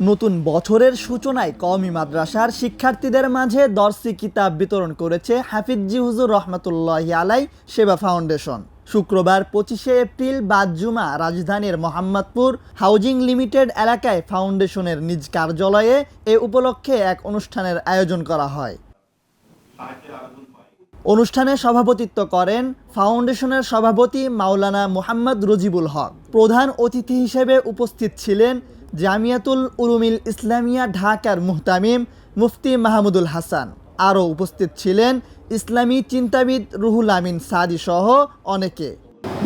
নতুন বছরের সূচনায় কওমি মাদ্রাসার শিক্ষার্থীদের মাঝে দর্শি কিতাব বিতরণ করেছে হাফিজি হুজুর রহমতুল্লাহ আলাই সেবা ফাউন্ডেশন। শুক্রবার পঁচিশে এপ্রিল বাদ জুমা রাজধানীর মোহাম্মদপুর হাউজিং লিমিটেড এলাকায় ফাউন্ডেশনের নিজ কার্যালয়ে এ উপলক্ষে এক অনুষ্ঠানের আয়োজন করা হয়। অনুষ্ঠানে সভাপতিত্ব করেন ফাউন্ডেশনের সভাপতি মাওলানা মুহাম্মদ রজিবুল হক। প্রধান অতিথি হিসেবে উপস্থিত ছিলেন জামিয়াতুল উলুমিল ইসলামিয়া ঢাকার মুহতামিম মুফতি মাহমুদুল হাসান। আরও উপস্থিত ছিলেন ইসলামী চিন্তাবিদ রুহুল আমিন সাদি সহ অনেকে।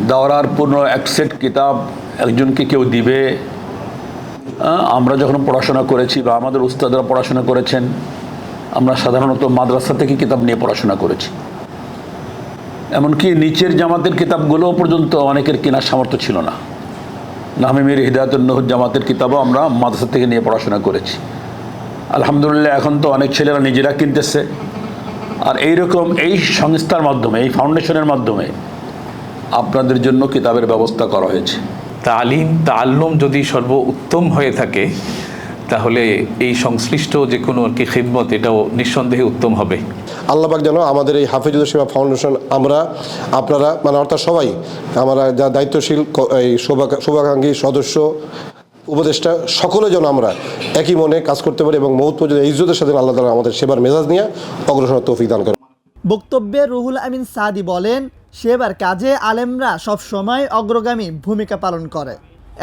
দাওরার পূর্ণ এক সেট কিতাব একজনকে কেউ দিবে? আমরা যখন পড়াশোনা করেছি বা আমাদের উস্তাদরা পড়াশোনা করেছেন, আমরা সাধারণত মাদ্রাসা থেকে কিতাব নিয়ে পড়াশোনা করেছি। এমনকি নিচের জামাতের কিতাবগুলো পর্যন্ত অনেকের কেনার সামর্থ্য ছিল না। নাহমিমির হৃদায়তুল নহর জামাতের কিতাবও আমরা মাদ্রাসা থেকে নিয়ে পড়াশোনা করেছি। আলহামদুলিল্লাহ, এখন তো অনেক ছেলেরা নিজেরা কিনতেছে। আর এইরকম এই সংস্থার মাধ্যমে, এই ফাউন্ডেশনের মাধ্যমে আপনাদের জন্য কিতাবের ব্যবস্থা করা হয়েছে। তালিম তাল্লুম যদি সর্ব উত্তম হয়ে থাকে তাহলে এই সংশ্লিষ্ট যে কোনো আর কি খিদমত এটাও নিঃসন্দেহে উত্তম হবে। আল্লাহবাক যেন আমাদের এই হাফিজুদ্দ সেবা ফাউন্ডেশন আমরা আপনারা মানে অর্থাৎ সবাই আমরা যা দায়িত্বশীল এই শুভাকা- শুভাকাঙ্ক্ষী সদস্য উপদেষ্টা সকলে যেন আমরা একই মনে কাজ করতে পারি এবং মৌত পর্যন্ত এই ইজ্জতের সাথে আল্লাহ তালা আমাদের সেবার মেজাজ নিয়ে অগ্রসর তৌফিক দান করেন। বক্তব্যে রুহুল আমিন সাদি বলেন সেবার কাজে আলেমরা সবসময় অগ্রগামী ভূমিকা পালন করে।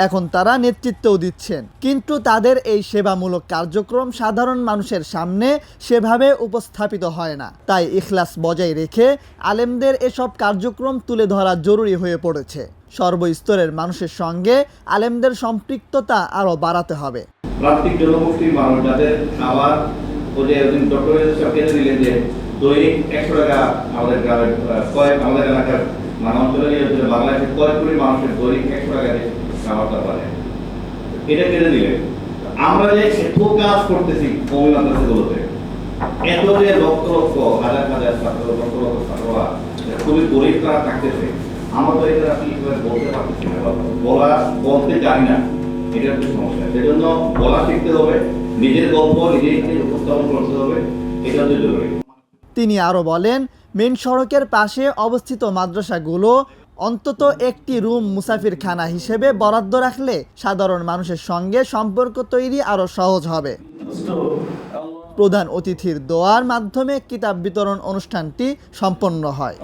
এখন তারা নেতৃত্বও দিচ্ছেন। কিন্তু তাদের এই সেবামূলক কার্যক্রম সাধারণ মানুষের সামনে সেভাবে উপস্থাপিত হয় না। তাই ইখলাস বজায় রেখে আলেমদের এসব কার্যক্রম তুলে ধরা জরুরি হয়ে পড়েছে। সর্বস্তরের মানুষের সঙ্গে আলেমদের সম্পৃক্ততা আরও বাড়াতে হবে। প্রান্তিক মানুষ, যাদের খাবার ডক্টরের যে দৈনিক একশো টাকা আমাদের গ্রামের আমাদের এলাকার মানে নিয়ে বাংলাদেশের কয়েক কোটি মানুষের দৈনিক একশো টাকা দিয়ে খাবারটা পারে এটা কেটে দিলেন আমরা যে এত কাজ করতেছি কমি মাদ্রাসাগুলোতে এত যে লক্ষ লক্ষ, হাজার হাজার ছাত্র, লক্ষ লক্ষ ছাত্ররা খুবই গরিব তারা থাকতেছে, আমরা তো এটা আপনি বলতে পারতেছি না বলা, বলতে জানি না। এটা একটা সমস্যা সেজন্য বলা শিখতে হবে, নিজের গল্প নিজেকে উপস্থাপন করতে হবে এটা হচ্ছে জরুরি। তিনি আরও বলেন মেন সড়কের পাশে অবস্থিত মাদ্রাসাগুলো অন্তত একটি রুম মুসাফিরখানা হিসেবে বরাদ্দ রাখলে সাধারণ মানুষের সঙ্গে সম্পর্ক তৈরি আরও সহজ হবে। প্রধান অতিথির দোয়ার মাধ্যমে কিতাব বিতরণ অনুষ্ঠানটি সম্পন্ন হয়।